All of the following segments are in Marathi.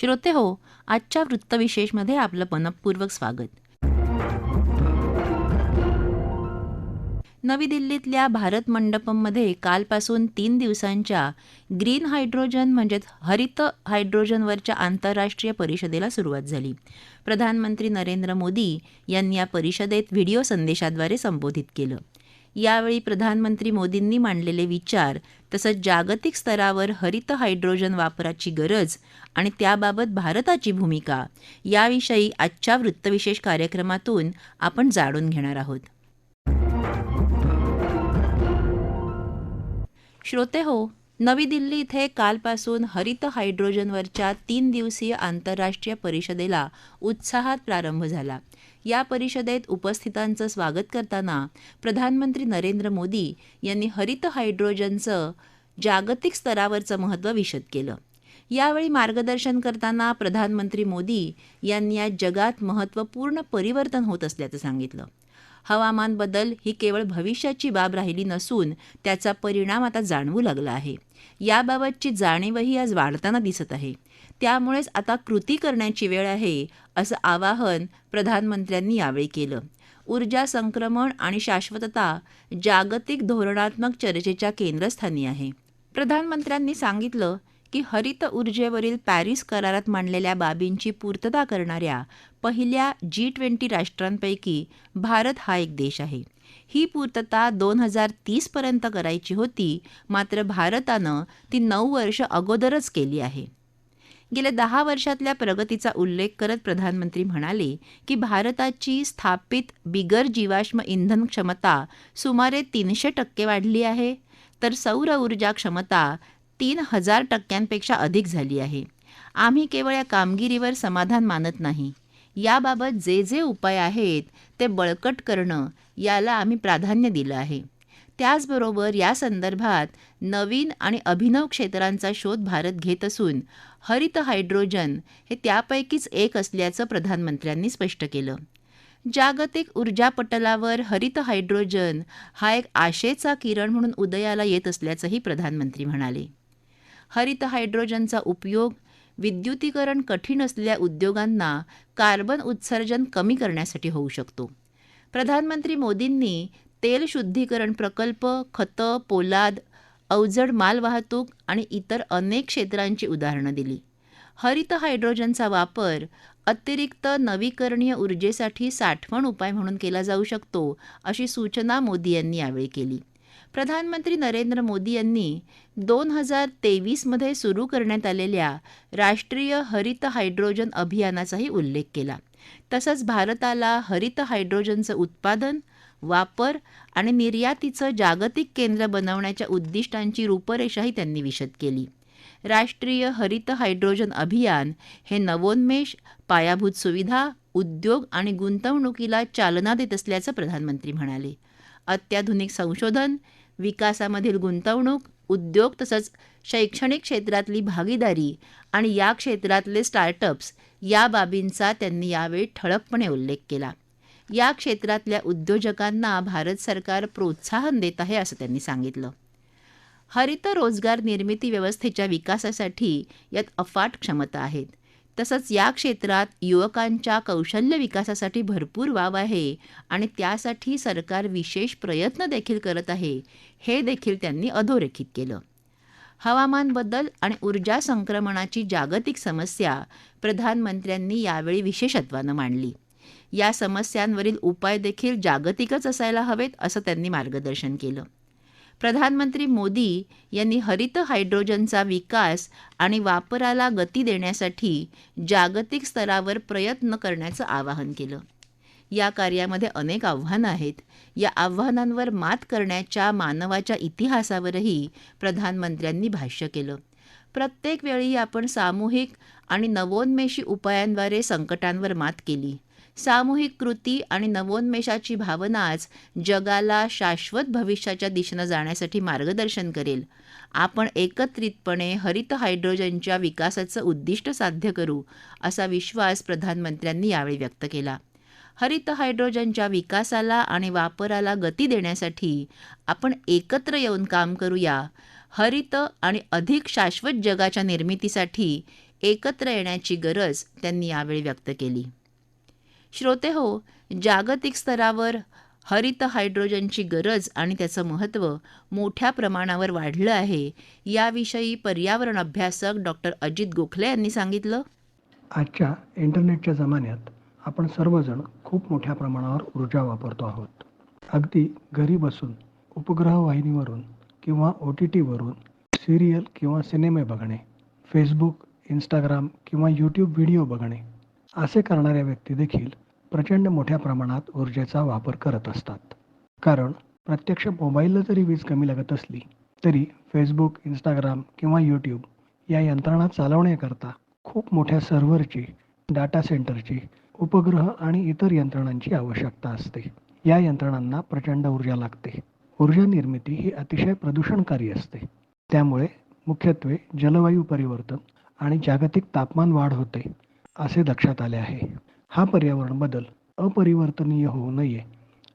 श्रोते हो आजच्या वृत्तविशेषमध्ये आपलं मनपूर्वक स्वागत. नवी दिल्लीतल्या भारत मंडपममध्ये कालपासून तीन दिवसांच्या ग्रीन हायड्रोजन म्हणजेच हरित हायड्रोजनवरच्या आंतरराष्ट्रीय परिषदेला सुरुवात झाली. प्रधानमंत्री नरेंद्र मोदी यांनी या परिषदेत व्हिडिओ संदेशाद्वारे संबोधित केलं. यावेळी प्रधानमंत्री मोदींनी मांडलेले विचार तसंच जागतिक स्तरावर हरित हायड्रोजन वापराची गरज आणि त्याबाबत भारताची भूमिका याविषयी आजच्या वृत्तविशेष कार्यक्रमातून आपण जाणून घेणार आहोत. श्रोते हो नवी दिल्ली इथे कालपासून हरित हायड्रोजनवरच्या तीन दिवसीय आंतरराष्ट्रीय परिषदेला उत्साहात प्रारंभ झाला. या परिषदेत उपस्थितांचं स्वागत करताना प्रधानमंत्री नरेंद्र मोदी यांनी हरित हायड्रोजनचं जागतिक स्तरावरचं महत्त्व विशद केलं. यावेळी मार्गदर्शन करताना प्रधानमंत्री मोदी यांनी या जगात महत्त्वपूर्ण परिवर्तन होत असल्याचं सांगितलं. हवामान बदल ही केवळ भविष्याची बाब राहिली नसून त्याचा परिणाम आता जाणवू लागला आहे. याबाबतची जाणीवही आज वाढताना दिसत आहे. त्यामुळेच आता कृती करण्याची वेळ आहे असं आवाहन प्रधानमंत्र्यांनी यावेळी केलं. ऊर्जा संक्रमण आणि शाश्वतता जागतिक धोरणात्मक चर्चेच्या केंद्रस्थानी आहे. प्रधानमंत्र्यांनी सांगितलं की हरित ऊर्जेवरील पॅरिस करारात मांडलेल्या बाबींची पूर्तता करणाऱ्या पहिल्या जी ट्वेंटी राष्ट्रांपैकी भारत हा एक देश आहे. ही पूर्तता दोन हजार तीसपर्यंत करायची होती मात्र भारतानं ती नऊ वर्ष अगोदरच केली आहे. गेल्या दहा वर्षातल्या प्रगतीचा उल्लेख करत प्रधानमंत्री म्हणाले की भारताची स्थापित बिगर जीवाश्म इंधन क्षमता सुमारे तीनशे टक्के वाढली आहे. तर सौर ऊर्जा क्षमता तीन हजार टक्क्यांपेक्षा अधिक झाली आहे. आम्ही केवळ या कामगिरीवर समाधान मानत नाही. याबाबत जे जे उपाय आहेत ते बळकट करणं याला आम्ही प्राधान्य दिलं आहे. त्याचबरोबर या संदर्भात नवीन आणि अभिनव क्षेत्रांचा शोध भारत घेत असून हरित हायड्रोजन हे त्यापैकीच एक असल्याचं प्रधानमंत्र्यांनी स्पष्ट केलं. जागतिक ऊर्जा पटलावर हरित हायड्रोजन हा एक आशेचा किरण म्हणून उदयाला येत असल्याचंही प्रधानमंत्री म्हणाले. हरित हायड्रोजनचा उपयोग विद्युतीकरण कठीण असलेल्या उद्योगांना कार्बन उत्सर्जन कमी करण्यासाठी होऊ शकतो. प्रधानमंत्री मोदींनी तेल शुद्धीकरण प्रकल्प खतं पोलाद अवजड मालवाहतूक आणि इतर अनेक क्षेत्रांची उदाहरणं दिली. हरित हायड्रोजनचा वापर अतिरिक्त नवीकरणीय ऊर्जेसाठी साठवण उपाय म्हणून केला जाऊ शकतो अशी सूचना मोदी यांनी यावेळी केली. प्रधानमंत्री नरेंद्र मोदी यांनी दोन हजार तेवीसमध्ये सुरू करण्यात आलेल्या राष्ट्रीय हरित हायड्रोजन अभियानाचाही उल्लेख केला. तसंच भारताला हरित हायड्रोजनचं उत्पादन वापर आणि निर्यातीचं जागतिक केंद्र बनवण्याच्या उद्दिष्टांची रूपरेषाही त्यांनी विशद केली. राष्ट्रीय हरित हायड्रोजन अभियान हे नवोन्मेष पायाभूत सुविधा उद्योग आणि गुंतवणुकीला चालना देत असल्याचं प्रधानमंत्री म्हणाले. अत्याधुनिक संशोधन विकासामधील गुंतवणूक उद्योग तसंच शैक्षणिक क्षेत्रातली भागीदारी आणि या क्षेत्रातले स्टार्टअप्स या बाबींचा त्यांनी यावेळी ठळकपणे उल्लेख केला. या क्षेत्रातल्या उद्योजकांना भारत सरकार प्रोत्साहन देत आहे असं त्यांनी सांगितलं. हरित रोजगार निर्मिती व्यवस्थेच्या विकासासाठी यात अफाट क्षमता आहेत. तसंच या क्षेत्रात युवकांच्या कौशल्य विकासासाठी भरपूर वाव आहे आणि त्यासाठी सरकार विशेष प्रयत्न देखील करत आहे हे देखील त्यांनी अधोरेखित केलं. हवामान बदल आणि ऊर्जा संक्रमणाची जागतिक समस्या प्रधानमंत्र्यांनी यावेळी विशेषत्वानं मांडली. या समस्यांवरील उपाय देखील जागतिकच असायला हवेत असं त्यांनी मार्गदर्शन केलं. प्रधानमंत्री मोदी यांनी हरित हायड्रोजनचा विकास आणि वापराला गती देण्यासाठी जागतिक स्तरावर प्रयत्न करण्याचं आवाहन केलं. या कार्यामध्ये अनेक आव्हानं आहेत. या आव्हानांवर मात करण्याच्या मानवाच्या इतिहासावरही प्रधानमंत्र्यांनी भाष्य केलं. प्रत्येक वेळी आपण सामूहिक आणि नवोन्मेषी उपायांद्वारे संकटांवर मात केली. सामूहिक कृती आणि नवोन्मेषाची भावनाच जगाला शाश्वत भविष्याच्या दिशेनं जाण्यासाठी मार्गदर्शन करेल. आपण एकत्रितपणे हरित हायड्रोजनच्या विकासाचं उद्दिष्ट साध्य करू असा विश्वास प्रधानमंत्र्यांनी यावेळी व्यक्त केला. हरित हायड्रोजनच्या विकासाला आणि वापराला गती देण्यासाठी आपण एकत्र येऊन काम करूया. हरित आणि अधिक शाश्वत जगाच्या निर्मितीसाठी एकत्र येण्याची गरज त्यांनी यावेळी व्यक्त केली. श्रोते हो जागतिक स्तरावर हरित हायड्रोजनची गरज आणि त्याचं महत्त्व मोठ्या प्रमाणावर वाढलं आहे. याविषयी पर्यावरण अभ्यासक डॉक्टर अजित गोखले यांनी सांगितलं. आजच्या इंटरनेटच्या जमान्यात आपण सर्वजण खूप मोठ्या प्रमाणावर ऊर्जा वापरतो आहोत. अगदी घरी बसून उपग्रह वाहिनीवरून किंवा ओ टी टीवरून सिरियल किंवा सिनेमे बघणे फेसबुक इंस्टाग्राम किंवा यूट्यूब व्हिडिओ बघणे असे करणाऱ्या व्यक्ती देखील प्रचंड मोठ्या प्रमाणात ऊर्जेचा वापर करत असतात. कारण प्रत्यक्ष मोबाईलला जरी वीज कमी लागत असली तरी फेसबुक इंस्टाग्राम किंवा यूट्यूब या यंत्रणा चालवण्याकरता खूप मोठ्या सर्व्हरची डाटा सेंटरची उपग्रह आणि इतर यंत्रणांची आवश्यकता असते. या यंत्रणांना प्रचंड ऊर्जा लागते. ऊर्जा निर्मिती ही अतिशय प्रदूषणकारी असते. त्यामुळे मुख्यत्वे जलवायू परिवर्तन आणि जागतिक तापमान वाढ होते असे लक्षात आले आहे. हा पर्यावरण बदल अपरिवर्तनीय होऊ नये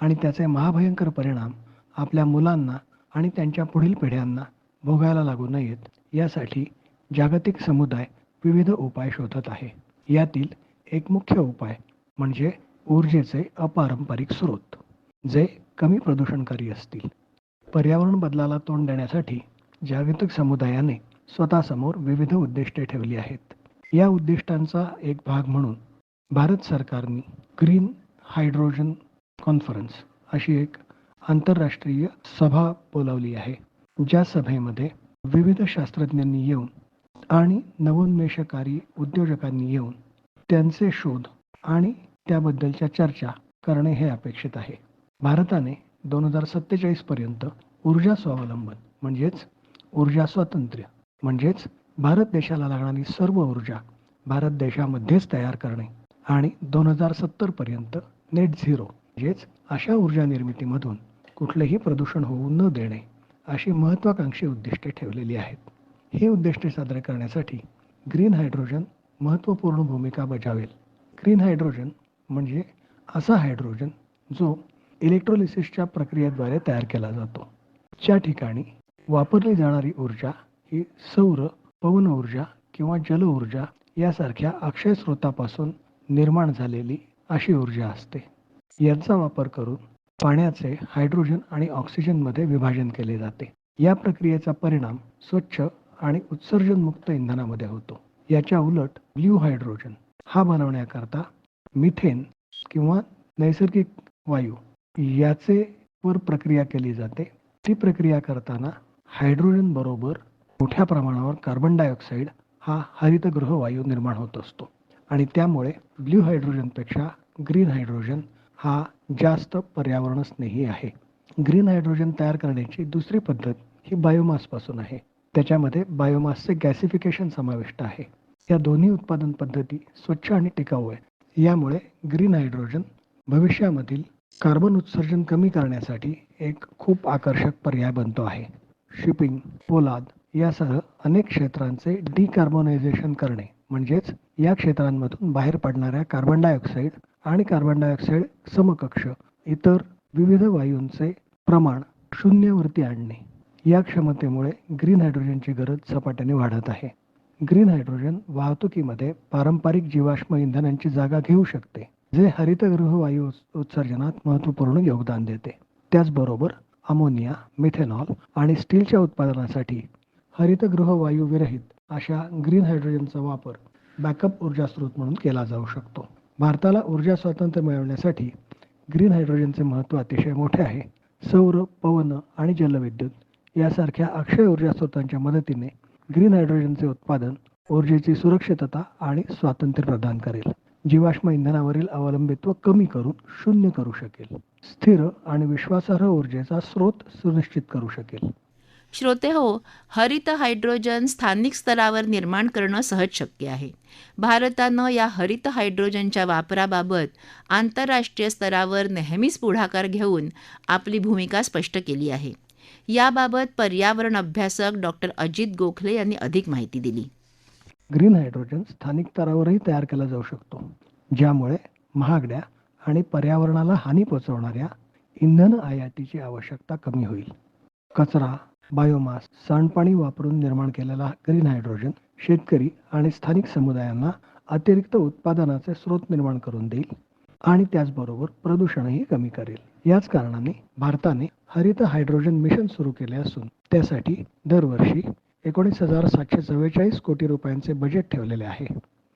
आणि त्याचे महाभयंकर परिणाम आपल्या मुलांना आणि त्यांच्या पुढील पिढ्यांना भोगायला लागू नयेत यासाठी जागतिक समुदाय विविध उपाय शोधत आहे. यातील एक मुख्य उपाय म्हणजे ऊर्जेचे अपारंपरिक स्रोत जे कमी प्रदूषणकारी असतील. पर्यावरण बदलाला तोंड देण्यासाठी जागतिक समुदायाने स्वतःसमोर विविध उद्दिष्टे ठेवली आहेत. या उद्दिष्टांचा एक भाग म्हणून भारत सरकारने ग्रीन हायड्रोजन कॉन्फरन्स अशी एक आंतरराष्ट्रीय सभा बोलावली आहे ज्या सभेमध्ये विविध शास्त्रज्ञांनी येऊन आणि नवोन्मेषकारी उद्योजकांनी येऊन त्यांचे शोध आणि त्याबद्दलच्या चर्चा करणे हे अपेक्षित आहे. भारताने दोन हजार सत्तेचाळीसपर्यंत ऊर्जा स्वावलंबन म्हणजेच ऊर्जा स्वातंत्र्य म्हणजेच भारत देशाला लागणारी सर्व ऊर्जा भारत देशामध्येच तयार करणे आणि दोन हजार सत्तरपर्यंत नेट झिरो म्हणजेच अशा ऊर्जा निर्मितीमधून कुठलेही प्रदूषण होऊ न देणे अशी महत्त्वाकांक्षी उद्दिष्टे ठेवलेली आहेत. ही उद्दिष्टे साजरे करण्यासाठी ग्रीन हायड्रोजन महत्त्वपूर्ण भूमिका बजावेल. ग्रीन हायड्रोजन म्हणजे असा हायड्रोजन जो इलेक्ट्रोलिसिसच्या प्रक्रियेद्वारे तयार केला जातो. ज्या ठिकाणी वापरली जाणारी ऊर्जा ही सौर पवन ऊर्जा किंवा जल ऊर्जा यासारख्या अक्षय स्रोतापासून निर्माण झालेली अशी ऊर्जा असते. यांचा वापर करून पाण्याचे हायड्रोजन आणि ऑक्सिजनमध्ये विभाजन केले जाते. या प्रक्रियेचा परिणाम स्वच्छ आणि उत्सर्जनमुक्त इंधनामध्ये होतो. याच्या उलट ब्ल्यू हायड्रोजन हा बनवण्याकरता मिथेन किंवा नैसर्गिक वायू याचे वर प्रक्रिया केली जाते. ती प्रक्रिया करताना हायड्रोजन बरोबर मोठ्या प्रमाणावर कार्बन डायऑक्साईड हा हरितगृह वायू निर्माण होत असतो. आणि त्यामुळे ब्ल्यू हायड्रोजनपेक्षा ग्रीन हायड्रोजन हा जास्त पर्यावरणस्नेही आहे. ग्रीन हायड्रोजन तयार करण्याची दुसरी पद्धत ही बायोमासपासून आहे. त्याच्यामध्ये बायोमासचे गॅसिफिकेशन समाविष्ट आहे. या दोन्ही उत्पादन पद्धती स्वच्छ आणि टिकाऊ आहे यामुळे ग्रीन हायड्रोजन भविष्यामधील कार्बन उत्सर्जन कमी करण्यासाठी एक खूप आकर्षक पर्याय बनतो आहे. शिपिंग पोलाद यासह अनेक क्षेत्रांचे डिकार्बोनायझेशन करणे म्हणजेच या क्षेत्रांमधून बाहेर पडणाऱ्या कार्बन डायऑक्साईड आणि कार्बन डायऑक्साईड समकक्ष इतर विविध वायूंचे प्रमाण शून्यावरती आणणे. या क्षमतेमुळे ग्रीन हायड्रोजनची गरज झपाट्याने वाढत आहे. ग्रीन हायड्रोजन वाहतुकीमध्ये पारंपरिक जीवाश्म इंधनांची जागा घेऊ शकते जे हरितगृह वायू उत्- उत्सर्जनात महत्त्वपूर्ण योगदान देते. त्याचबरोबर अमोनिया मिथेनॉल आणि स्टीलच्या उत्पादनासाठी हरितगृह वायू विरहित अशा ग्रीन हायड्रोजनचा वापर बॅकअप ऊर्जा स्रोत म्हणून केला जाऊ शकतो. भारताला ऊर्जा स्वातंत्र्य मिळवण्यासाठी ग्रीन हायड्रोजनचे महत्त्व अतिशय मोठे आहे. सौर पवन आणि जलविद्युत यासारख्या अक्षय ऊर्जा स्रोतांच्या मदतीने ग्रीन हायड्रोजनचे उत्पादन ऊर्जेची सुरक्षितता आणि स्वातंत्र्य प्रदान करेल. जीवाश्म इंधनावरील अवलंबित्व कमी करून शून्य करू शकेल. स्थिर आणि विश्वासार्ह ऊर्जेचा स्रोत सुनिश्चित करू शकेल. श्रोते हो हरित हायड्रोजन स्थानिक स्तरावर निर्माण करणं सहज शक्य आहे. भारतानं या हरित हायड्रोजनच्या वापराबाबत आंतरराष्ट्रीय स्तरावर नेहमीच पुढाकार घेऊन आपली भूमिका स्पष्ट केली आहे. याबाबत पर्यावरण अभ्यासक डॉक्टर अजित गोखले यांनी अधिक माहिती दिली. ग्रीन हायड्रोजन स्थानिक स्तरावरही तयार केला जाऊ शकतो ज्यामुळे महागड्या आणि पर्यावरणाला हानी पोहोचवणाऱ्या इंधन आयातीची आवश्यकता कमी होईल. कचरा बायोमास सांडपाणी वापरून निर्माण केलेला ग्रीन हायड्रोजन शेतकरी आणि स्थानिक समुदायांना अतिरिक्त उत्पादनाचे स्रोत निर्माण करून देईल आणि त्याचबरोबर प्रदूषणही कमी करेल. याच कारणाने भारताने हरित हायड्रोजन मिशन सुरू केले असून त्यासाठी दरवर्षी एकोणीस हजार सातशे चव्वेचाळीस कोटी रुपयांचे बजेट ठेवलेले आहे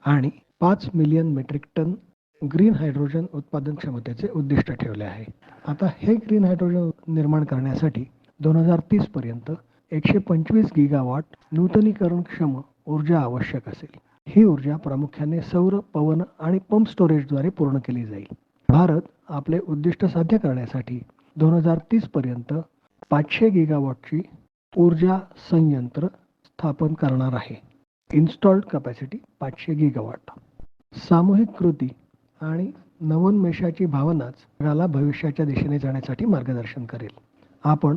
आणि पाच million metric tonne green hydrogen उत्पादन क्षमतेचे उद्दिष्ट ठेवले आहे. आता हे ग्रीन हायड्रोजन निर्माण करण्यासाठी दोन हजार तीसपर्यंत एकशे पंचवीस गिगावॉट नूतनीकरणक्षम ऊर्जा आवश्यक असेल. ही ऊर्जा प्रामुख्याने सौर पवन आणि पंप स्टोरेजद्वारे पूर्ण केली जाईल. भारत आपले उद्दिष्ट साध्य करण्यासाठी दोन हजार तीसपर्यंत पाचशे गिगावॉटची ऊर्जा संयंत्र स्थापन करणार आहे. इन्स्टॉल्ड कपॅसिटी पाचशे गिगावॉट. सामूहिक कृती आणि नवोन्मेषाची भावनाच जगाला भविष्याच्या दिशेने जाण्यासाठी मार्गदर्शन करेल. आपण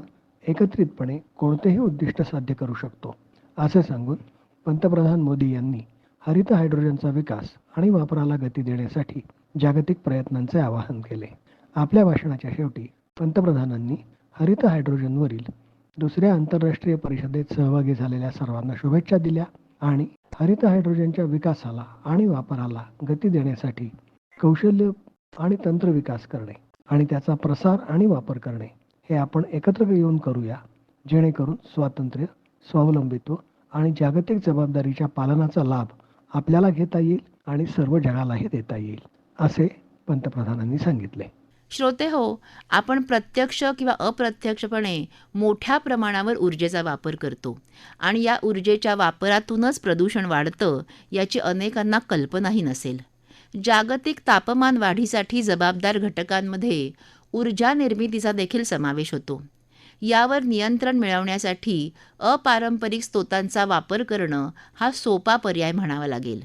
एकत्रितपणे कोणतेही उद्दिष्ट साध्य करू शकतो असे सांगून पंतप्रधान मोदी यांनी हरित हायड्रोजनचा विकास आणि वापराला गती देण्यासाठी जागतिक प्रयत्नांचे आवाहन केले. आपल्या भाषणाच्या शेवटी पंतप्रधानांनी हरित हायड्रोजनवरील दुसऱ्या आंतरराष्ट्रीय परिषदेत सहभागी झालेल्या सर्वांना शुभेच्छा दिल्या आणि हरित हायड्रोजनच्या विकासाला आणि वापराला गती देण्यासाठी कौशल्य आणि तंत्र विकास करणे आणि त्याचा प्रसार आणि वापर करणे हे आपण एकत्र येऊन करूया जेणेकरून स्वातंत्र्य स्वावलंबित्व आणि जागतिक जबाबदारीच्या पालनाचा लाभ आपल्याला घेता येईल आणि सर्व जगालाही देता येईल असे पंतप्रधानांनी सांगितले. श्रोते हो आपण प्रत्यक्ष किंवा अप्रत्यक्षपणे मोठ्या प्रमाणावर ऊर्जेचा वापर करतो आणि या ऊर्जेच्या वापरातूनच प्रदूषण वाढतं याची अनेकांना कल्पनाही नसेल. जागतिक तापमान वाढीसाठी जबाबदार घटकांमध्ये ऊर्जा निर्मितीचा देखील समावेश होतो. यावर नियंत्रण मिळवण्यासाठी अपारंपरिक स्रोतांचा वापर करणं हा सोपा पर्याय म्हणावा लागेल.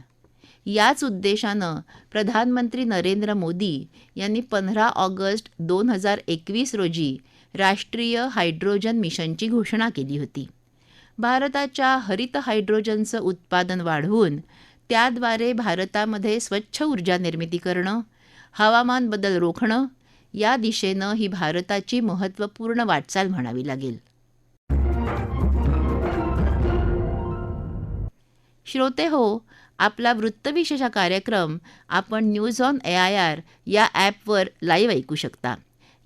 याच उद्देशानं प्रधानमंत्री नरेंद्र मोदी यांनी पंधरा ऑगस्ट दोन हजार एकवीस रोजी राष्ट्रीय हायड्रोजन मिशनची घोषणा केली होती. भारताच्या हरित हायड्रोजनचं उत्पादन वाढवून त्याद्वारे भारतामध्ये स्वच्छ ऊर्जा निर्मिती करणं हवामान बदल रोखणं या दिशेनं ही भारताची महत्त्वपूर्ण वाटचाल म्हणावी लागेल. श्रोते हो आपला वृत्तविशेष हा कार्यक्रम आपण news on A I R या ॲपवर लाईव्ह ऐकू शकता.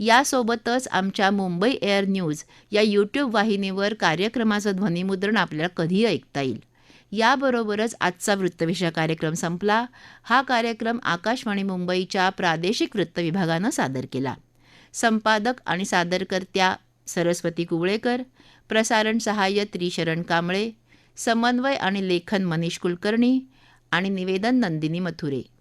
यासोबतच आमच्या मुंबई एअर न्यूज या यूट्यूब वाहिनीवर कार्यक्रमाचं ध्वनिमुद्रण आपल्याला कधीही ऐकता येईल. याबरोबरच आजचा वृत्तविषय कार्यक्रम संपला. हा कार्यक्रम आकाशवाणी मुंबईच्या प्रादेशिक वृत्त विभागानं सादर केला. संपादक आणि सादरकर्त्या सरस्वती कुवळेकर प्रसारण सहाय्य त्रिशरण कांबळे समन्वय आणि लेखन मनीष कुलकर्णी आणि निवेदन नंदिनी मथुरे.